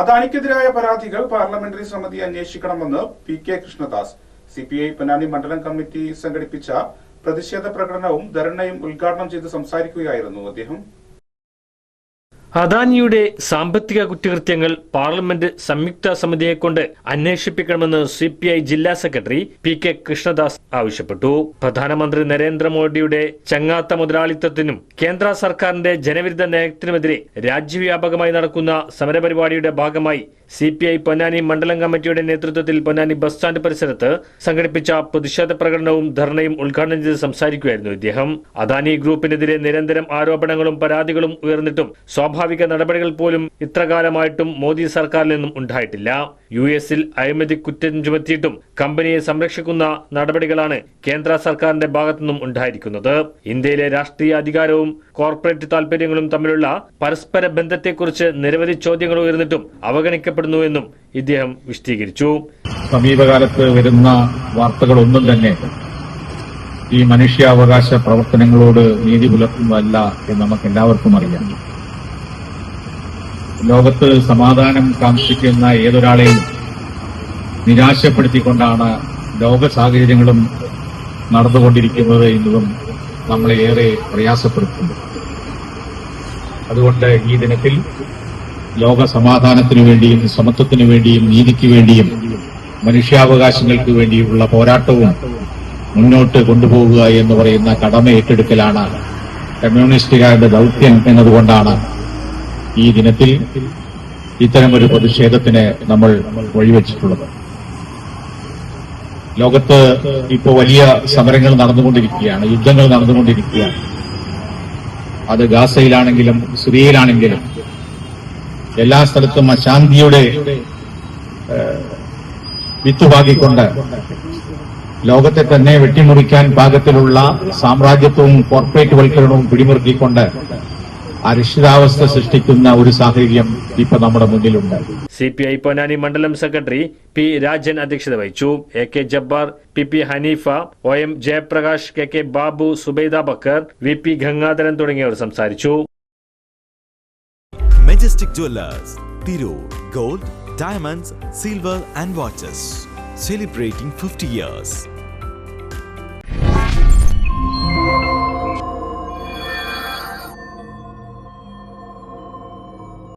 അദാനിക്കെതിരായ പരാതികൾ പാർലമെന്ററി സമിതി അന്വേഷിക്കണമെന്ന് P K Krishnadas. C P I Ponnani മണ്ഡലം കമ്മിറ്റി സംഘടിപ്പിച്ച പ്രതിഷേധ പ്രകടനവും ധർണയും ഉദ്ഘാടനം ചെയ്ത് സംസാരിക്കുകയായിരുന്നു അദ്ദേഹം. അദാനിയുടെ സാമ്പത്തിക കുറ്റകൃത്യങ്ങൾ പാർലമെന്റ് സംയുക്ത സമിതിയെ കൊണ്ട് അന്വേഷിപ്പിക്കണമെന്ന് സി പി ഐ ജില്ലാ സെക്രട്ടറി പി കെ കൃഷ്ണദാസ് ആവശ്യപ്പെട്ടു. പ്രധാനമന്ത്രി നരേന്ദ്രമോദിയുടെ ചങ്ങാത്ത മുതലാളിത്തത്തിനും കേന്ദ്ര സർക്കാരിന്റെ ജനവിരുദ്ധ നയത്തിനുമെതിരെ രാജ്യവ്യാപകമായി നടക്കുന്ന സമരപരിപാടിയുടെ ഭാഗമായി സി പി ഐ പൊന്നാനി മണ്ഡലം കമ്മിറ്റിയുടെ നേതൃത്വത്തിൽ പൊന്നാനി ബസ് സ്റ്റാൻഡ് പരിസരത്ത് സംഘടിപ്പിച്ച പ്രതിഷേധ പ്രകടനവും ധർണയും ഉദ്ഘാടനം ചെയ്ത് സംസാരിക്കുകയായിരുന്നു ഇദ്ദേഹം. അദാനി ഗ്രൂപ്പിനെതിരെ നിരന്തരം ആരോപണങ്ങളും പരാതികളും ഉയർന്നിട്ടും സ്വാഭാവിക നടപടികൾ പോലും ഇത്രകാലമായിട്ടും മോദി സർക്കാരിൽ നിന്നും ഉണ്ടായിട്ടില്ല. യു എസിൽ അഴിമതി കുറ്റം ചുമത്തിയിട്ടും കമ്പനിയെ സംരക്ഷിക്കുന്ന നടപടികളാണ് കേന്ദ്ര സർക്കാരിന്റെ ഭാഗത്തുനിന്നും ഉണ്ടായിരിക്കുന്നത്. ഇന്ത്യയിലെ രാഷ്ട്രീയ അധികാരവും കോർപ്പറേറ്റ് താൽപര്യങ്ങളും തമ്മിലുള്ള പരസ്പര ബന്ധത്തെക്കുറിച്ച് നിരവധി ചോദ്യങ്ങൾ ഉയർന്നിട്ടും അവഗണിക്കപ്പെടുന്നുവെന്നും ഇദ്ദേഹം വിശദീകരിച്ചു. സമീപകാലത്ത് വരുന്ന വാർത്തകളൊന്നും തന്നെ ഈ മനുഷ്യാവകാശ പ്രവർത്തനങ്ങളോട് നീതി പുലർത്തുന്നതല്ല എന്ന് നമുക്ക് എല്ലാവർക്കും അറിയാം. ലോകത്ത് സമാധാനം കാക്ഷിക്കുന്ന ഏതൊരാളെയും നിരാശപ്പെടുത്തിക്കൊണ്ടാണ് ലോക സാഹചര്യങ്ങളും നടന്നുകൊണ്ടിരിക്കുന്നത് എന്നതും നമ്മളെ ഏറെ പ്രയാസപ്പെടുത്തുന്നു. അതുകൊണ്ട് ഈ ദിനത്തിൽ ലോക സമാധാനത്തിനു വേണ്ടിയും സമത്വത്തിനു വേണ്ടിയും നീതിക്ക് വേണ്ടിയും മനുഷ്യാവകാശങ്ങൾക്ക് വേണ്ടിയുള്ള പോരാട്ടവും മുന്നോട്ട് കൊണ്ടുപോകുക എന്ന് പറയുന്ന കടമ ഏറ്റെടുക്കലാണ് കമ്മ്യൂണിസ്റ്റുകാരുടെ ദൗത്യം എന്നതുകൊണ്ടാണ് ഈ ദിനത്തിൽ ഇത്തരമൊരു പ്രതിഷേധത്തിന് നമ്മൾ വഴിവെച്ചിട്ടുള്ളത്. ലോകത്ത് ഇപ്പോൾ വലിയ സമരങ്ങൾ നടന്നുകൊണ്ടിരിക്കുകയാണ് യുദ്ധങ്ങൾ നടന്നുകൊണ്ടിരിക്കുകയാണ്. അത് ഗാസയിലാണെങ്കിലും സിറിയയിലാണെങ്കിലും എല്ലാ സ്ഥലത്തും അശാന്തിയുടെ വിത്തുപാകിക്കൊണ്ട് ലോകത്തെ തന്നെ വെട്ടിമുറിക്കാൻ പാകത്തിലുള്ള സാമ്രാജ്യത്വവും കോർപ്പറേറ്റ് വൽക്കരണവും പിടിമുറുക്കിക്കൊണ്ട് അരിഷ്ടിതാവസ്ഥ സൃഷ്ടിക്കുന്ന ഒരു സാഹചര്യം ഇപ്പൊ നമ്മുടെ മുന്നിലുണ്ട്. സി പി ഐ പൊന്നാനി മണ്ഡലം സെക്രട്ടറി പി രാജൻ അധ്യക്ഷത വഹിച്ചു. A K Jabbar P P Haneefa O M Jayaprakash K K Babu Subaida Bakkar V P Gangadharan തുടങ്ങിയവർ സംസാരിച്ചു. Majestic Jewelers, Tirur, Gold, Diamonds, Silver and Watches. Celebrating 50 years.